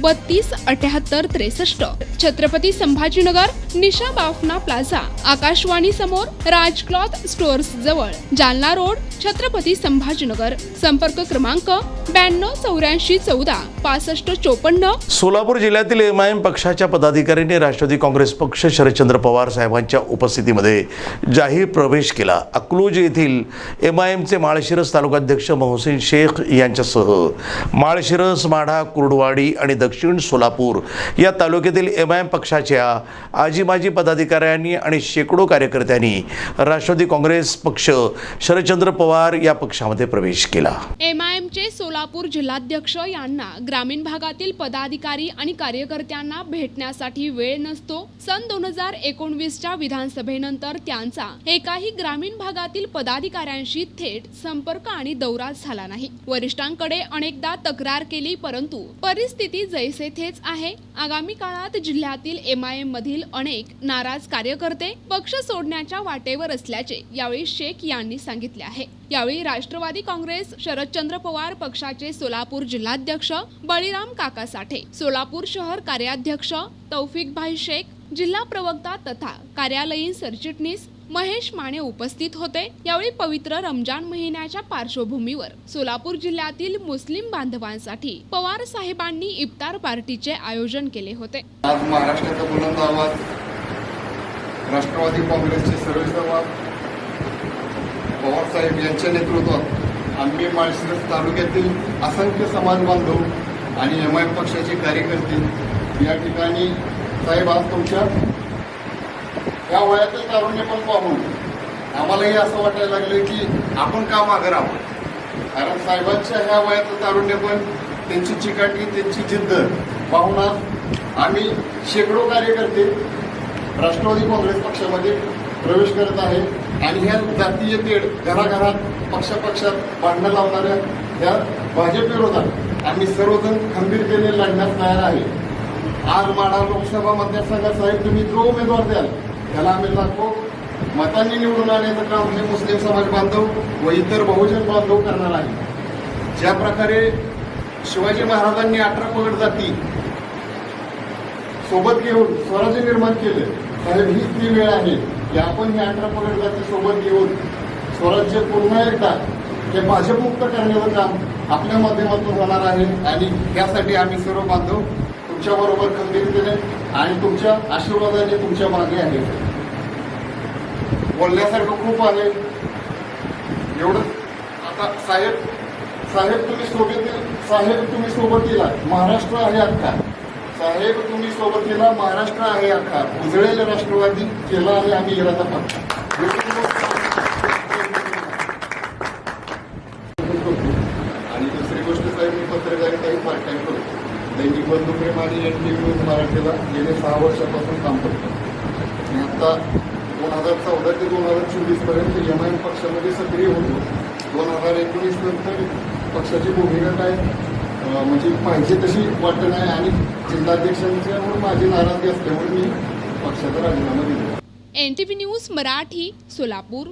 बत्तीस अठ्याहत्तर त्रेसष्ट. छत्रपती संभाजीनगर निशा बाफना प्लाझा. आकाशवाणी समोर राज क्लॉथ स्टोअर्स जवळ. जालना रोड छत्रपती संभाजीनगर. संपर्क क्रमांक ब्याण्णव चौऱ्याऐंशी चौदा पासष्ट चोपन्न. सोलापूर जिल्ह्यातील एम आय एम पक्षाच्या पदाधिकाऱ्यांनी राष्ट्रवादी काँग्रेस पक्ष शरदचंद्र पवार साहेबांच्या उपस्थितीमध्ये जाहीर प्रवेश केला. अकलूज येथील एम आय एमचे माळशिरस तालुकाध्यक्ष मोहसिन शेख यांच्यासह माळशिरस माढा कुर्डवाडी आणि दक्षिण सोलापूर या तालुक्यातील एम आय एम पक्षाच्या आजी माजी पदाधिकाऱ्यांनी आणि शेकडो कार्यकर्त्यांनी राष्ट्रवादी काँग्रेस पक्ष शरदचंद्र पवार या पक्षामध्ये प्रवेश केला. एम आय एमचे सोलापूर जिल्हाध्यक्ष यांना ग्रामीण भागातील पदाधिकारी आणि कार्यकर्त्यांना भेटण्यासाठी वेळ नसतो. सन दोन हजार एकोणवीसच्या विधानसभेनंतर त्यांचा एकाही ग्रामीण भागातील पदाधिकाऱ्यांशी थेट संपर्क आणि दौरा झाला नाही. वरिष्ठांकडे अनेकदा तक्रार केली परंतु परिस्थिती जैसे थेच आहे. आगामी काळात जिल्ह्यातील एम आय एम मधील अनेक नाराज कार्यकर्ते पक्ष सोडण्याच्या वाटेवर असल्याचे यावेळी शेख यांनी सांगितले आहे. यावेळी राष्ट्रवादी काँग्रेस शरदचंद्र पवार पक्षाचे सोलापूर जिल्हाध्यक्ष बळीराम काका साठे सोलापूर शहर कार्याध्यक्ष तौफिक भाई शेख जिल्हा प्रवक्ता तथा कार्यालयीन सरचिटणीस महेश माने उपस्थित होते. यावेळी पवित्र रमजान महिन्याच्या पार्श्वभूमीवर सोलापूर जिल्ह्यातील मुस्लिम बांधवांसाठी पवार साहेबांनी इफ्तार पार्टीचे आयोजन केले होते. आज महाराष्ट्राचा बुलंद आवाज राष्ट्रवादी काँग्रेसचे सर्वेसर्वा पवार साहेब यांच्या नेतृत्वात आम्ही माळशिरस तालुक्यातील असंख्य समाज बांधव आणि एम आय पक्षाचे कार्यकर्ते या ठिकाणी साहेब आज तुमच्या या वयातील तारुण्य पण पाहून आम्हालाही असं वाटायला लागलं की आपण का मागं राहावं कारण साहेबांच्या ह्या वयाचं तारुण्य पण त्यांची चिकाटी त्यांची जिद्द पाहून आज आम्ही शेकडो कार्यकर्ते राष्ट्रवादी काँग्रेस पक्षामध्ये प्रवेश करत आहे आणि ह्या जातीय तेढ घराघरात पक्षापक्षात भांडणं लावणाऱ्या ह्या भाजप विरोधात आम्ही सर्वजण खंबीरतेने लढण्यास तयार आहे. आज माढा लोकसभा मतदारसंघात साहेब तुम्ही जो उमेदवार द्याल. त्याला आम्ही लागतो मतांनी निवडून आल्याचं काम हे मुस्लिम समाज बांधव व इतर बहुजन बांधव करणार आहे. ज्या प्रकारे शिवाजी महाराजांनी अठरा पगड जाती सोबत घेऊन स्वराज्य निर्माण केलं साहेब हीच ती वेळ आहे की आपण ही अठरा पगड जाती सोबत घेऊन स्वराज्य पुन्हा एकदा हे भाजपमुक्त करण्याचं काम आपल्या माध्यमातून होणार आहे आणि त्यासाठी आम्ही सर्व बांधव तुमच्याबरोबर खंबीरतेने आणि तुमच्या आशीर्वादाने तुमच्या मागे आहे बोलण्यासारखं खूप आहे. एवढं आता साहेब साहेब तुम्ही सोबत साहेब तुम्ही सोबत गेला. महाराष्ट्र आहे अख्खा. साहेब तुम्ही सोबत सोबतीला महाराष्ट्र आहे अख्खा. उजळेल राष्ट्रवादी. केला आणि आम्ही गेला पक्ष आणि दुसरी गोष्ट साहेब मी पत्रकारिताही पार्ट टाइम करतो दैनिक बंधुप्रेम आणि एन टी न्यूज मराठीला गेले सहा वर्षापासून काम करतो. आणि आता दोन हजार चौदा ते दोन हजार चोवीसपर्यंत एम आय एम पक्षामध्ये सक्रिय होतो दोन हजार एकोणीस नंतर पक्षाची भूमिका काय म्हणजे पाहिजे तशी वाटत नाही आणि जिल्हाध्यक्षांच्यावर माझी नाराजगी असल्यामुळे मी पक्षाचा राजीनामा दिला. N T V news Marathi Solapur.